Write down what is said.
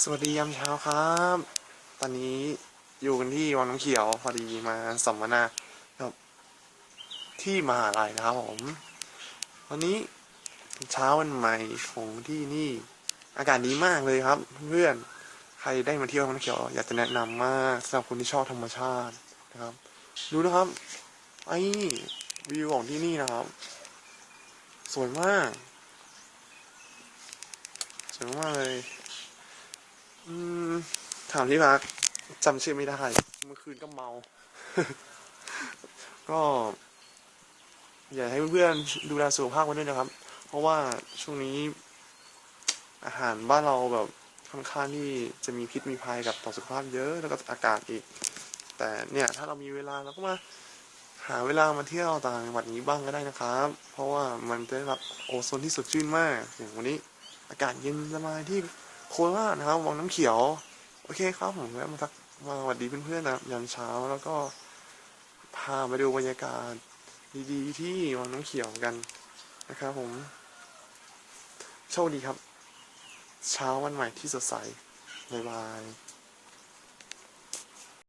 สวัสดียามเช้าครับ ตอนนี้อยู่กันที่วังน้ำเขียวพอดีมาสัมมนาครับที่มหาลัยนะครับผม วันนี้เช้าวันใหม่ของที่นี่ อากาศดีมากเลยครับ เพื่อนใครได้มาเที่ยววังน้ำเขียว อยากจะแนะนำมากสำหรับคนที่ชอบธรรมชาตินะครับ ดูนะครับ ไอ้วิวของที่นี่นะครับ สวยมากสวยมากเลย อืมถามที่พักจำชื่อไม่ได้ เมื่อคืนก็เมา ก็ อยากให้เพื่อนๆดูแลสุขภาพกันด้วยนะครับ เพราะว่าช่วงนี้ อาหารบ้านเราแบบค่อนข้างที่จะมีพิษมีภัยกับต่อสุขภาพเยอะแล้วก็อากาศอีก แต่เนี่ย ถ้าเรามีเวลาเราก็มาหาเวลามาเที่ยวต่างจังหวัดนี้บ้างก็ได้นะครับ เพราะว่ามันจะได้รับโอโซนที่สดชื่นมากอย่างวันนี้ อากาศเย็นสบายที่ โคราชนะครับวังน้ำเขียว โอเคครับผมแวะมาทักมาสวัสดีเพื่อนๆนะครับยามเช้าแล้วก็พามาดูบรรยากาศดีๆที่วังน้ำเขียวกันนะครับผมโชคดีครับ เช้าวันใหม่ที่สดใสบ๊ายบาย